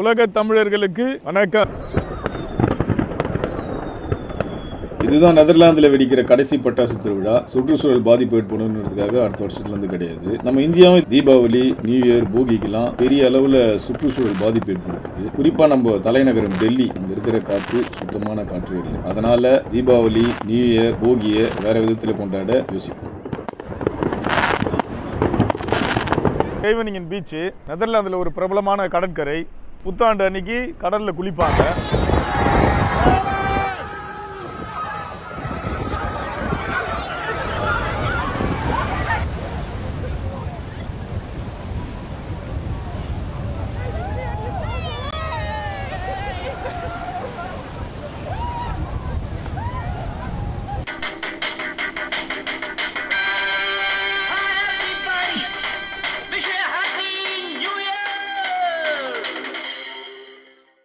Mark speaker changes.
Speaker 1: உலக தமிழர்களுக்கு வணக்கம்.
Speaker 2: இதுதான் நெதர்லாந்தில் வெடிக்கிற கடைசி பட்டாசு திருவிழா. சுற்றுச்சூழல் பாதிப்பு ஏற்படும்ன்றதுக்காக அடுத்த வருஷத்துல இருந்து கிடையாது. நம்ம இந்தியாவும் தீபாவளி நியூ இயர் போகிக்கெல்லாம் பெரிய அளவில் சுற்றுச்சூழல் பாதிப்பு ஏற்படுத்துது. குறிப்பாக நம்ம தலைநகரம் டெல்லி அங்கே இருக்கிற காற்று சுத்தமான காற்று இல்லை. அதனால தீபாவளி நியூ இயர் போகியை வேற விதத்தில் கொண்டாட யோசிப்போம்.
Speaker 1: கைவனிங்கன் பீச் நெதர்லாந்தில் ஒரு பிரபலமான கடற்கரை புத்தாண்டு அன்னைக்கு கடலில் குளிப்பாங்க.